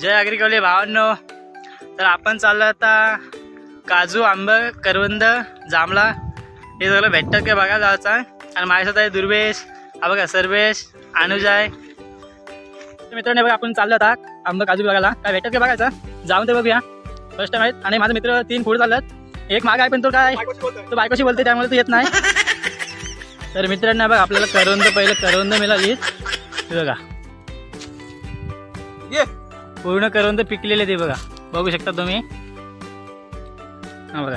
जय अग्रिकवले भावांनो. तर आपण चाललो आता काजू आंब करवंद जांभळा. हे सगळं भेटतात काय बघायला जायचं? आणि माझ्यासोबत आहे दुर्वेश हा बघा सर्वेश अनुज आहे मित्रांनी बघा आपण चाललो आता आंब काजू बघायला. काय भेटत काय बघायचं? जाऊन ते बघूया. फर्स्ट टाइम आहेत. आणि माझे मित्र तीन पुढे चाललात. एक माग आहे पण तो काय? तो बायकोशी बोलते त्यामुळे तू येत नाही. तर मित्रांना बघा आपल्याला करवंद पहिलं करवंद मिळाली. हे बघा. ये. पूर्ण करवंद पिकलेले ते बघा. बघू शकता तुम्ही. हा बघा.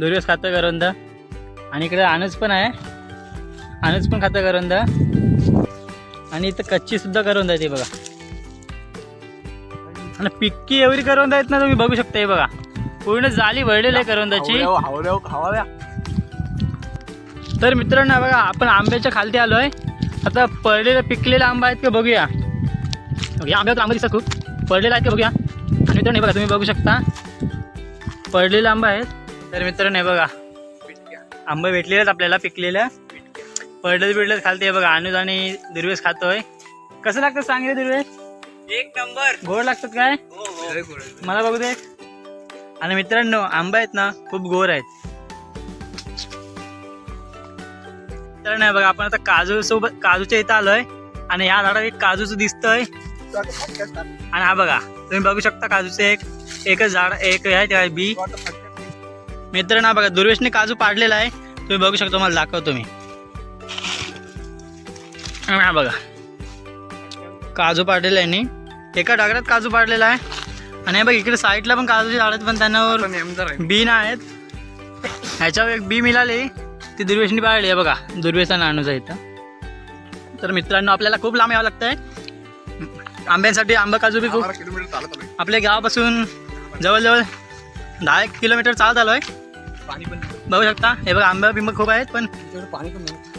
दुर्वेस खातं करवंद आणि इकडे अनुज पण आहे. अनुज पण खातं करवंद आणि इथं कच्ची सुद्धा करवंद आहे ते बघा. आणि पिक्की एवढी करवंद आहेत ना तुम्ही बघू शकता हे बघा. पूर्ण जाली भरलेली आहे करवंदाची तर मित्रांनो बघा आपण आंब्याच्या खालती आलोय. आता पडलेले पिकलेले आंबा आहेत का बघूया. या आंब्यावर आंबा दिसतात खूप. पडलेला आहेत का बघूया? आणि मित्रांनो हे बघा तुम्ही बघू शकता. पडलेले आंबा आहेत तर मित्रांनो हे बघा. आंबे भेटलेले आहेत आपल्याला पिकलेल्या पडलेले बिडलेत खालते हे बघा. अनुज आणि दुर्वेश खातोय. कसं लागतं सांग रे दुर्वेश? एक नंबर. गोड लागतात काय? मला बघू दे. आणि मित्रांनो आंबा आहेत ना खूप गोर आहेत. तर नाही बघा आपण आता काजू सोबत काजूच्या इथं आलोय. आणि ह्या झाडावर एक काजूचं दिसतंय. आणि हा बघा तुम्ही बघू शकता काजूचं एक एकच झाड एक आहे बी. मित्रांनो हा बघा दुर्वेशने काजू पाडलेला आहे. तुम्ही बघू शकता मला दाखवतो मी. आणि हा बघा काजू पाडलेला आहे नी एका डागरात काजू पाडलेला आहे. आणि हे बघ इकडे साईडला पण काजूची झाड आहेत पण त्यांनावर बी ना आहेत. ह्याच्यावर एक बी मिळाली. ती दुर्वेशनी पाळली आहे बघा. दुर्वेशा नाणूचा इथं. तर मित्रांनो आपल्याला खूप लांब यावं लागतंय. आंब्यांसाठी आंबा काजू बी खूप. किलोमीटर चालत आलोय. आपल्या गावापासून जवळजवळ दहा एक किलोमीटर चालत आलोय. पाणी पण बघू शकता. हे बघा आंबा बिंबा खूप आहेत पण.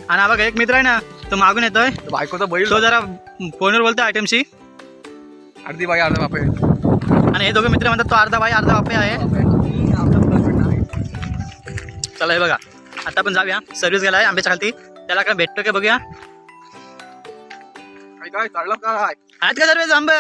आणि हा बघा एक मित्र आहे ना तो मागून येतोय. तो बायकोचा बैल तो जरा फोनवर बोलतोय आयटमशी. अर्धी बाई अर्धा बापे आणि हे दोघे मित्र म्हणतात तो अर्धा बाई अर्धा बापे आहे. चला हे बघा. आता आपण जाऊया. सर्व्हिस गेलाय आंब्याच्या खालती. त्याला काय भेटतो का बघूया. काय काय चाललं काय आहेत का सर्व्हिस आंबे?